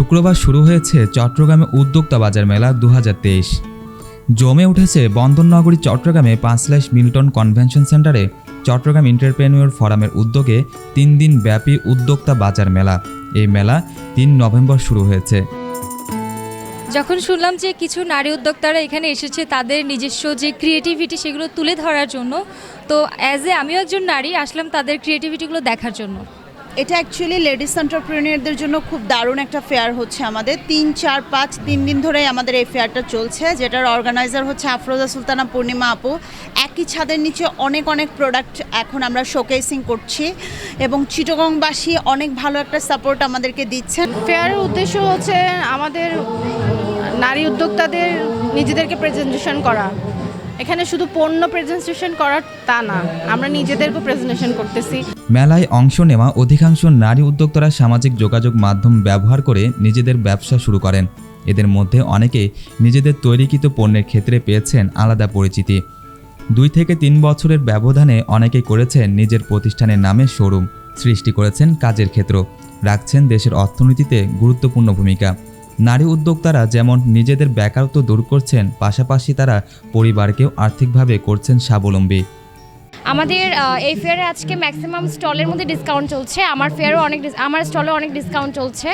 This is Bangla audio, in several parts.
শুক্রবার শুরু হয়েছে চট্টগ্রামে উদ্যোক্তা বাজার মেলা দু হাজার তেইশ। জমে উঠেছে বন্দরনগরী চট্টগ্রামে পাঁচলাইশ মিল্টন কনভেনশন সেন্টারে চট্টগ্রাম এন্টারপ্রেনিউর ফোরামের উদ্যোগে তিন দিন ব্যাপী উদ্যোক্তা বাজার মেলা। এই মেলা তিন নভেম্বর শুরু হয়েছে। যখন শুনলাম যে কিছু নারী উদ্যোক্তারা এখানে এসেছে, তাদের নিজস্ব যে ক্রিয়েটিভিটি সেগুলো তুলে ধরার জন্য, তো অ্যাজ এ আমিও একজন নারী আসলাম তাদের ক্রিয়েটিভিটিগুলো দেখার জন্য। এটা অ্যাকচুয়ালি লেডিস এন্টারপ্রেনিয়ারদের জন্য খুব দারুণ একটা ফেয়ার হচ্ছে আমাদের। তিন, চার, পাঁচ, তিন দিন ধরেই আমাদের এই ফেয়ারটা চলছে, যেটার অর্গানাইজার হচ্ছে আফরোজা সুলতানা পূর্ণিমা আপু। একই ছাদের নিচে অনেক অনেক প্রোডাক্ট এখন আমরা শোকেসিং করছি এবং চিটগংবাসী অনেক ভালো একটা সাপোর্ট আমাদেরকে দিচ্ছেন ফেয়ারের উদ্দেশ্য হচ্ছে আমাদের নারী উদ্যোক্তাদের নিজেদেরকে প্রেজেন্টেশন করা। এখানে শুধু পণ্য প্রেজেন্টেশন করা তা না, আমরা নিজেদেরকেও প্রেজেন্টেশন করতেছি। মেলায় অংশ নেওয়া অধিকাংশ নারী উদ্যোক্তারা সামাজিক যোগাযোগ মাধ্যম ব্যবহার করে নিজেদের ব্যবসা শুরু করেন। এদের মধ্যে অনেকে নিজেদের তৈরিকৃত পণ্যের ক্ষেত্রে পেয়েছেন আলাদা পরিচিতি। দুই থেকে তিন বছরের ব্যবধানে অনেকেই করেছেন নিজের প্রতিষ্ঠানের নামে শোরুম। সৃষ্টি করেছেন কাজের ক্ষেত্র। রাখছেন দেশের অর্থনীতিতে গুরুত্বপূর্ণ ভূমিকা। নারী উদ্যোক্তারা যেমন নিজেদের বেকারত্ব দূর করছেন, পাশাপাশি তারা পরিবারকেও আর্থিকভাবে করছেন স্বাবলম্বী। আমাদের এই ফেয়ারে আজকে ম্যাক্সিমাম স্টলের মধ্যে ডিসকাউন্ট চলছে। আমার ফেয়ারও অনেক আমার স্টলে অনেক ডিসকাউন্ট চলছে।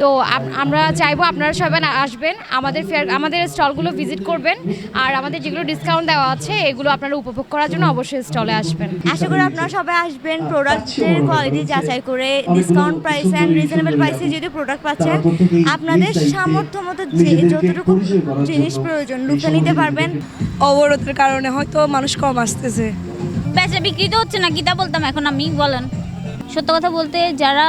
তো আমরা চাইব আপনারা সবাই আসবেন আমাদের ফেয়ার আমাদের স্টলগুলো ভিজিট করবেন আর আমাদের যেগুলো ডিসকাউন্ট দেওয়া আছে এগুলো আপনারা উপভোগ করার জন্য অবশ্যই স্টলে আসবেন। আশা করি আপনারা সবাই আসবেন প্রোডাক্টের কোয়ালিটি যাচাই করে ডিসকাউন্ট প্রাইস অ্যান্ড রিজনেবল প্রাইসে যদি প্রোডাক্ট পাচ্ছেন আপনাদের সামর্থ্য মতো যতটুকু জিনিস প্রয়োজন লুফে নিতে পারবেন। অবরোধের কারণে হয়তো মানুষ কম আসতেছে। বেচা বিক্রি তো হচ্ছে না কি তা বলতাম, এখন আমি বলেন। সত্য কথা বলতে যারা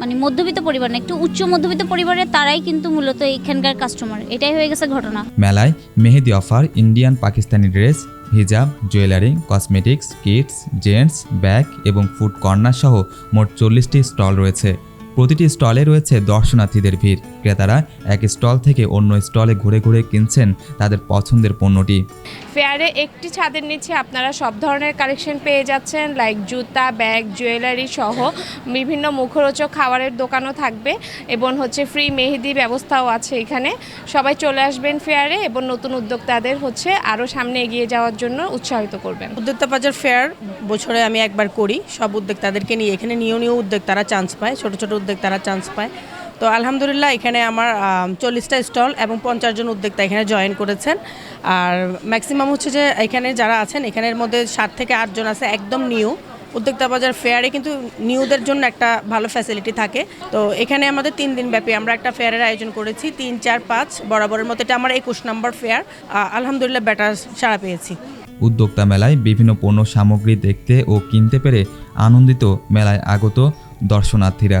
মানে মধ্যবিত্ত পরিবার না, একটু উচ্চ মধ্যবিত্ত পরিবারের তারাই কিন্তু মূলত এখানকার কাস্টমার এটাই হয়ে গেছে ঘটনা। মেলায় মেহেদি অফার ইন্ডিয়ান পাকিস্তানি ড্রেস হিজাব jewellery cosmetics kits gents bag এবং ফুড কর্নার সহ মোট চল্লিশটি স্টল রয়েছে। প্রতিটি স্টলে রয়েছে দর্শনার্থীদের ভিড়। ক্রেতারা এক স্টল থেকে অন্য স্টলে ঘুরে ঘুরে কিনছেন তাদের পছন্দের পণ্যটি। ফেয়ারে একটি ছাদের নিচে আপনারা সব ধরনের কালেকশন পেয়ে যাচ্ছেন লাইক জুতা ব্যাগ জুয়েলারি সহ বিভিন্ন মুখরোচক খাবারের দোকানও থাকবে এবং হচ্ছে ফ্রি মেহেদি ব্যবস্থাও আছে এখানে। সবাই চলে আসবেন ফেয়ারে এবং নতুন উদ্যোক্তাদের হচ্ছে আরও সামনে এগিয়ে যাওয়ার জন্য উৎসাহিত করবেন। উদ্যোক্তা বাজার ফেয়ার বছরে আমি একবার করি সব উদ্যোক্তাদেরকে নিয়ে। এখানে নিউ নিউ উদ্যোক্তারা চান্স পায় ছোট ছোট উদ্যোক্তারা চান্স পায়। তো আলহামদুলিল্লাহ এখানে আমার চল্লিশটা স্টল এবং পঞ্চাশ জন উদ্যোক্তা এখানে জয়েন করেছেন। আর ম্যাক্সিমাম হচ্ছে যে এখানে যারা আছেন, এখানের মধ্যে সাত থেকে আটজন আছে, একদম নিউ উদ্যোক্তা বাজার ফেয়ারে কিন্তু নিউদের জন্য একটা ভালো ফ্যাসিলিটি থাকে। তো এখানে আমাদের তিন দিন ব্যাপী আমরা একটা ফেয়ারের আয়োজন করেছি, তিন, চার, পাঁচ, বরাবরের মতো। এটা আমার একুশ নম্বর ফেয়ার আলহামদুলিল্লাহ বেটার সাড়া পেয়েছি। উদ্যোক্তা মেলায় বিভিন্ন পণ্য সামগ্রী দেখতে ও কিনতে পেরে আনন্দিত মেলায় আগত দর্শনার্থীরা।